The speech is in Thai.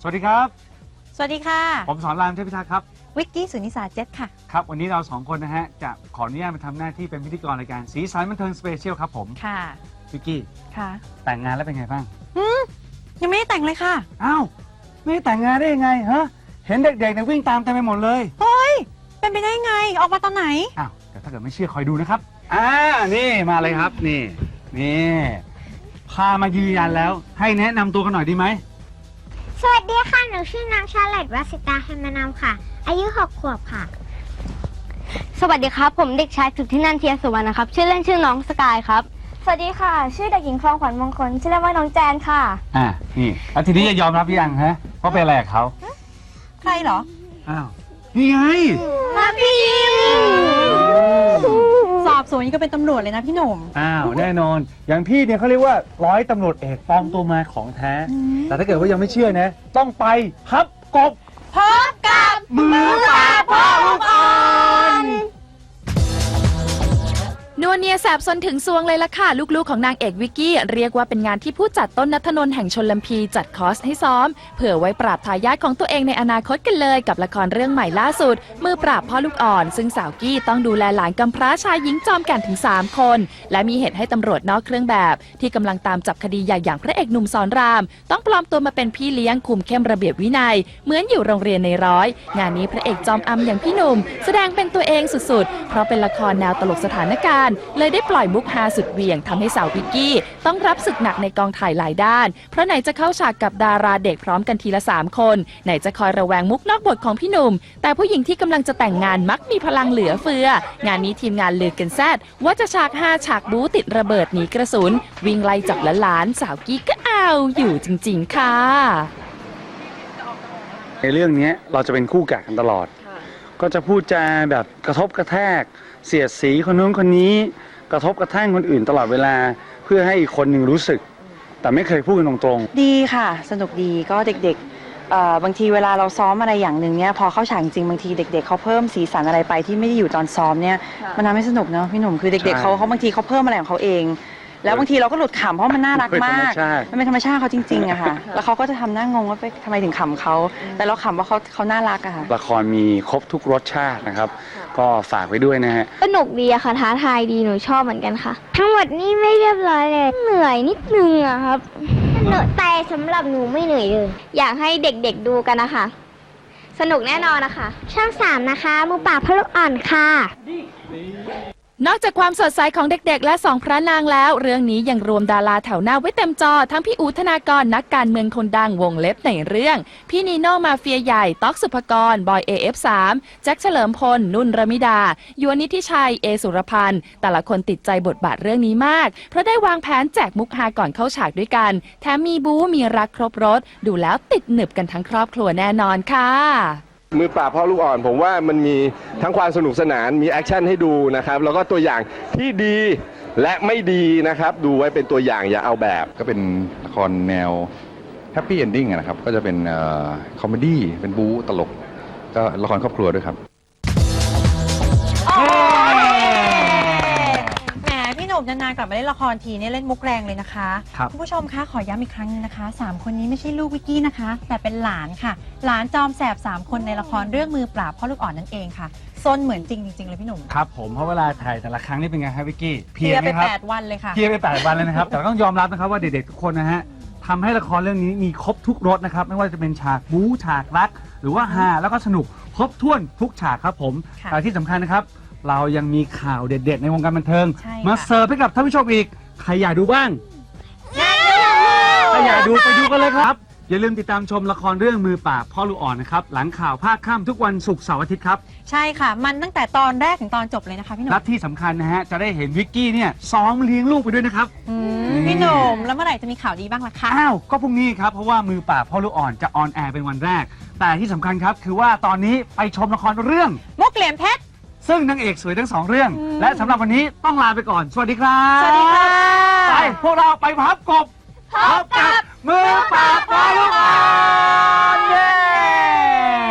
สวัสดีครับ สวัสดีค่ะ ผมสอนรามเทพิทักษ์ครับ วิกกี้สุนิสาเจ็ดค่ะ ครับ วันนี้เราสองคนนะฮะ จะขออนุญาตมาทำหน้าที่เป็นพิธีกรรายการสีสันบันเทิงสเปเชียลครับผมค่ะ วิกกี้ค่ะ แต่งงานแล้วเป็นไงบ้างยังไม่ได้แต่งเลยค่ะ อ้าวไม่ได้แต่งงานได้ยังไงฮะเห็นเด็กๆเนี่ยวิ่งตามเต็มไปหมดเลยเฮ้ยเป็นไปได้ไง ออกมาตอนไหน อ้าวแต่ถ้าเกิดไม่เชื่อคอยดูนะครับอ่านี่มาเลยครับนี่นี่พามายืนยันแล้ว ให้แนะนำตัวกันหน่อยดีไหม สวัสดีค่ะ หนูชื่อนางชาลัดวัสิตาเฮมานามค่ะ อายุหกขวบค่ะ สวัสดีครับ ผมเด็กชายสุทธินันท์เทียสุวรรณนะครับชื่อเล่นชื่อน้องสกายครับ สวัสดีค่ะ ชื่อเด็กหญิงคลองขวัญมงคลชื่อเล่นว่าน้องแจนค่ะ อ่านี่แล้วทีนี้จะยอมรับหรือยังฮะเพราะเป็นอะไรกับเขาใครเหรอ อ้าวนี่ไง มาพี่ยิมส อบสวนนี่ก็เป็นตำรวจเลยนะพี่หนุ่ม อ้าวแน่นอน อย่างพี่เนี่ยเขาเรียกว่าร้อยตำรวจเอกปลอมตัวมาของแท้ แต่ถ้าเกิดว่ายังไม่เชื่อนะ ต้องไปพับกบ พบกับ สบซนถึงซวงเลยล่ะค่ะ ลูกๆของนางเอกวิกกี้ เรียกว่าเป็นงานที่ผู้จัดต้นนัทนนท์แห่งชนลพีจัดคอร์สให้ซ้อม เผื่อไว้ปราบทายาทของตัวเองในอนาคตกันเลย กับละครเรื่องใหม่ล่าสุด มือปราบพ่อลูกอ่อน ซึ่งสาวกี้ต้องดูแลหลานกำพร้าชายหญิงจอมแก่นถึง 3 คน และมีเหตุให้ตำรวจนอกเครื่องแบบ ที่กำลังตามจับคดีใหญ่อย่างพระเอกหนุ่มสอนราม ต้องปลอมตัวมาเป็นพี่เลี้ยงคุมเข้มระเบียบวินัย เหมือนอยู่โรงเรียนในร้อย งานนี้พระเอกจอมอำอย่างพี่หนุ่ม แสดงเป็นตัวเองสุดๆ เพราะเป็นละครแนวตลกสถานการณ์เลยได้ปล่อยมุกฮาสุดเหวี่ยงทำให้สาววิกกี้ ต้องรับศึกหนักในกองถ่ายหลายด้าน เพราะไหนจะเข้าฉากกับดาราเด็กพร้อมกันทีละ 3 คน ไหนจะคอยระแวงมุกนอกบทของพี่หนุ่ม แต่ผู้หญิงที่กำลังจะแต่งงานมักมีพลังเหลือเฟือ งานนี้ทีมงานลือกันแซดว่าจะฉากห้าฉากบู๊ติดระเบิดหนีกระสุน วิ่งไล่จับละล้านสาวกี้ก็เอาอยู่จริง ๆ ค่ะ ในเรื่องนี้เราจะเป็นคู่กัดกันตลอด ก็จะพูดจาแบบกระทบกระแทก เสียดสีคนนู้นคนนี้ กระทบกระทั่งคนอื่นตลอดเวลาเพื่อให้อีกคนหนึ่งรู้สึก แต่ไม่เคยพูดกันตรงดีค่ะ สนุกดีก็เด็กๆเอ่อบางทีเวลาเราซ้อมอะไรอย่างหนึ่งเนี่ยพอเข้าฉากจริงๆบางทีเด็ก ๆเขาเพิ่มสีสันอะไรไปที่ไม่ได้อยู่ตอนซ้อมเนี่ยมันทำให้สนุกเนาะพี่หนุ่มคือเด็กๆเขาเขาบางทีเขาเพิ่มอะไรของเขาเอง แล้วบางทีเราก็หลุดขำเพราะมันน่ารักเป็นธรมารมกชาติมันเป็นธรรมชาติเขาจริงๆอะค่ะ แล้วเขาก็จะทำหน้างงว่าไปทำไมถึงขำเขาแต่เราขำว่าเขาเขาน่ารักอะค่ะๆละครมีครบทุกรสชาตินะครับ ก็ฝากไว้ด้วยนะฮะ สนุกดีอะค่ะท้าทายดีหนูชอบเหมือนกันค่ะ ทั้งหมดนี่ไม่เรียบร้อยเลย เหนื่อยนิดนึงอะครับหนูแต่สำหรับหนูไม่เหนื่อยเลย อยากให้เด็กๆดูกันนะคะ สนุกแน่นอนนะคะ ช่องสามนะคะมือปราบพระลูกอ่อนค่ะ นอกจากความสดใสของเด็กๆ และสองพระนางแล้ว เรื่องนี้ยังรวมดาราแถวหน้าไว้เต็มจอ ทั้งพี่อูธนากรนักการเมืองคนดังวงเล็บในเรื่อง พี่นีโน่มาเฟียใหญ่ต๊อกสุภกร บอย AF3 แจ็คเฉลิมพล นุ่นระมิดา ยวนนิธิชัย เอสุรพันธ์ แต่ละคนติดใจบทบาทเรื่องนี้มาก เพราะได้วางแผนแจกมุกฮาก่อนเข้าฉากด้วยกัน แถมมีบู๊มีรักครบรถดูแล้วติดหนึบกันทั้งครอบครัวแน่นอนค่ะ มือปราบพ่อลูกอ่อน ผมว่ามันมีทั้งความสนุกสนานมีแอคชั่นให้ดูนะครับแล้วก็ตัวอย่างที่ดีและไม่ดีนะครับ ดูไว้เป็นตัวอย่างอย่าเอาแบบ ก็เป็นละครแนวแฮปปี้เอนดิ้งนะครับ ก็จะเป็นคอมเมดี้เป็นบู๊ตลก ก็ละครครอบครัวด้วยครับ นุ่มนานๆกลับมาเล่นละครทีเนี่ยเล่นมุกแรงเลยนะคะครับ ณผู้ชมคะขอย้ำอีกครั้งนึงนะคะสามคนนี้ไม่ใช่ลูกวิกกี้นะคะ แต่เป็นหลานค่ะ หลานจอมแสบสามคนในละครเรื่องมือปราบพ่อลูกอ่อนนั่นเองค่ะซนเหมือนจริงจริงๆเลยพี่หนุ่มครับผมเพราะเวลาถ่ายแต่ละครั้งนี่เป็นไงครับวิกกี้เพลียไหไปมครับแปดวันเลยค่ะ เพียไปแปดวันเลยนะครับ แต่ต้องยอมรับนะครับว่าเด็กๆทุกคนนะฮะทำให้ละครเรื่องนี้มีครบทุกรสนะครับ ไม่ว่าจะเป็นฉากบู๊ฉากรัก หรือว่าฮาแล้วก็สนุกครบถ้วนทุกฉากครับผมค่ะ แต่ที่สำคัญนะครับ เรายังมีข่าวเด็ด ๆ ในวงการบันเทิง ใช่ค่ะ มาเสิร์ฟให้กับท่านผู้ชมอีก ใครอยากดูบ้างถ้าอยากดูไปดูกันเลยครับ อย่าลืมติดตามชมละครเรื่องมือปราบพ่อลูกอ่อนนะครับ หลังข่าวภาคค่ำทุกวันศุกร์เสาร์อาทิตย์ครับ ใช่ค่ะ มันตั้งแต่ตอนแรกถึงตอนจบเลยนะคะพี่หนุ่และมที่สำคัญนะฮะ จะได้เห็นวิกกี้เนี่ยซ้อมเลี้ยงลูกไปด้วยนะครับ อืมพี่หนุ่มแล้วเมื่อไหร่จะมีข่าวดีบ้างล่ะคะ อ้าว ก็พรุ่งนี้ครับ เพราะว่ามือปราบพ่อลูกอ่อนจะออนแอร์เป็นวันแรก แต่ที่สำคัญครับคือว่าตอนนี้ไปชมละครเรื่อง มุกเหลี่ยมเพชร ซึ่งนางเอกสวยทั้งสองเรื่องอืมและสำหรับวันนี้ต้องลาไปก่อน สวัสดีครับสวัสดีค่ะ ไปพวกเราไปพับกบพบกับมือปราบพ่อลูกอ่อน